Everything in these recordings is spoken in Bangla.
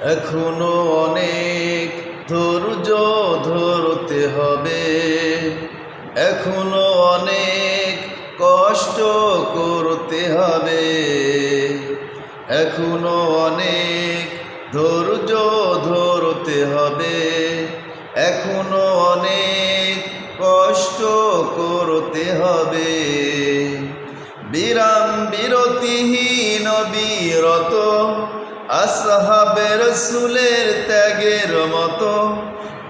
এখনও অনেক ধৈর্য ধরতে হবে। এখনও অনেক কষ্ট করতে হবে। এখনও অনেক ধৈর্য ধরতে হবে। এখনও অনেক কষ্ট করতে হবে। বিরাম বিরতিহীন বিরত আসহাবের সুলের ত্যাগের মতো,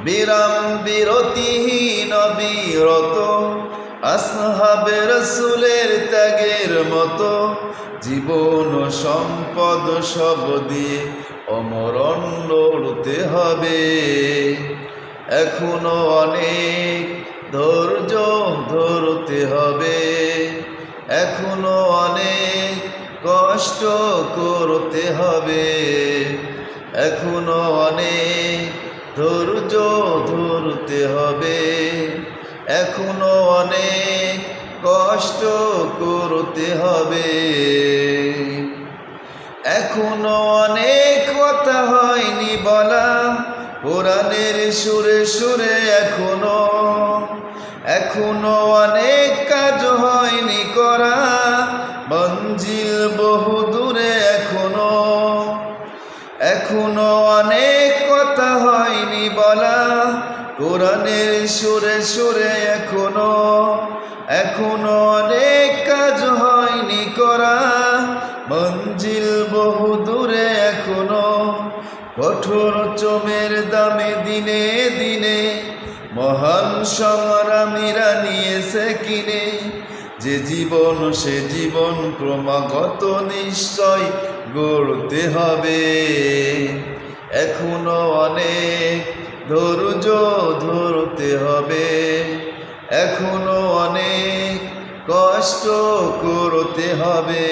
বিরাম বিরতিহীন বিরত আসহাবের সুলের ত্যাগের মতো, জীবন সম্পদ সব দিয়ে অমরণ লড়তে হবে। এখনও অনেক ধৈর্য ধরতে হবে, এখনও অনেক কষ্ট করতে হবে। এখনও অনেক ধৈর্য ধরতে হবে। এখনও অনেক কষ্ট করতে হবে। এখনও অনেক কথা হয়নি বলা। কোরআনের সুরে সুরে এখনও। এখনও অনেক মঞ্জিল বহু দূরে এখনও এখনও অনেক কথা হয়নি বলা। কোরআনের সুরে সুরে এখনও এখনও অনেক কাজ হয়নি করা। মঞ্জিল বহু দূরে এখনও, কঠোর চমের দামে দিনে দিনে, মহান সংগ্রামীরা নিয়েছে কিনে। যে জীবন, সে জীবন ক্রমাগত নিশ্চয় গড়তে হবে। এখনও অনেক ধৈর্য ধরতে হবে। এখনও অনেক কষ্ট করতে হবে।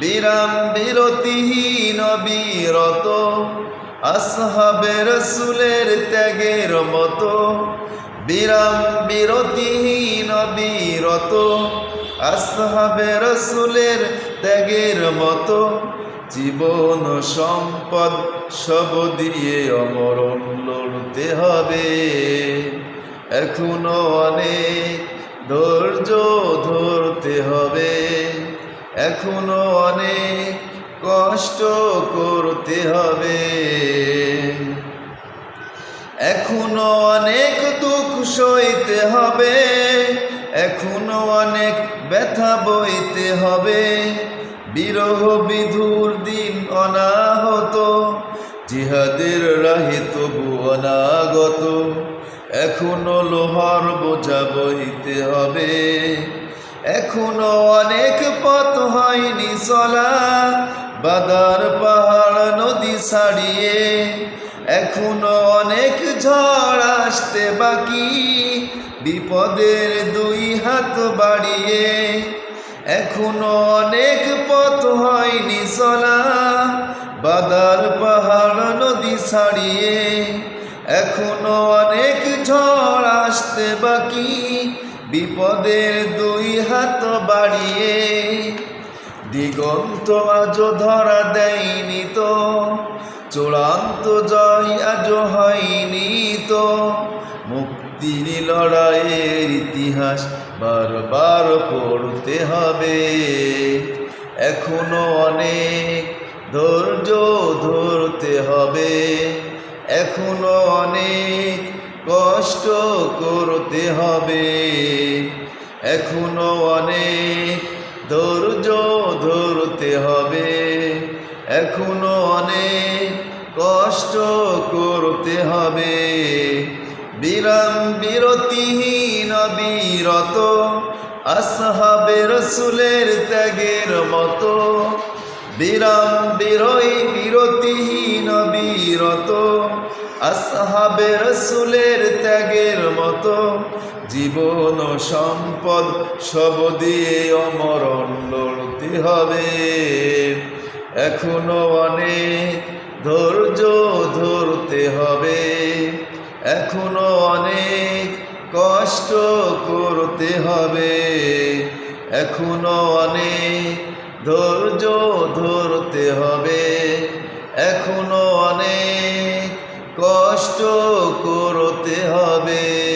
বিরাম বিরতিহীন বিরত আসহাবের সুলের ত্যাগের মতো বিরাম বিরতিহীন বিরত আসহাবের সুলের ত্যাগের মতো। জীবন সম্পদ সব দিয়ে অমরণ লড়তে হবে। এখনও অনেক ধৈর্য ধরতে হবে। এখনও অনেক কষ্ট করতে হবে। এখনও অনেক সইতে হবে। এখনও অনেক ব্যথা বইতে হবে। বিরহ বিধুর দিন অনাহত, জিহাদের রাহে তবু অনাগত। এখনও লোহার বোঝা বইতে হবে। এখনও অনেক পথ হয়নি চলা, বাদার পাহাড় নদী ছাড়িয়ে। এখনও আসতে বাকি। বিপদের দুই হাত বাড়িয়ে এখনও অনেক পথ হয়নি চলা। বাদার পাহাড় নদী ছাড়িয়ে এখনও অনেক ঝড় আসতে বাকি। বিপদের দুই হাত বাড়িয়ে দিগন্ত আজ ধরা দেয়নি তো, চূড়ান্ত জয় আজ হয়নি তো। মুক্তির লড়াইয়ের ইতিহাস বারবার পড়তে হবে। এখনও অনেক ধৈর্য ধরতে হবে। এখনও অনেক কষ্ট করতে হবে। এখনও অনেক ধৈর্য ধরতে হবে। এখনও অনেক কষ্ট করতে হবে। বিরাম বিরতিহীন বিরত আসহাবে রসুলের ত্যাগের মতো। বিরাম বিরই বিরতিহীন বিরত আসহাবে রসুলের ত্যাগের মতো। জীবন সম্পদ সব দিয়ে অমরণ লড়তে হবে। এখনও অনেক ধৈর্য ধরতে হবে। এখনও অনেক কষ্ট করতে হবে। এখনও অনেক ধৈর্য ধরতে হবে। এখনও অনেক কষ্ট করতে হবে।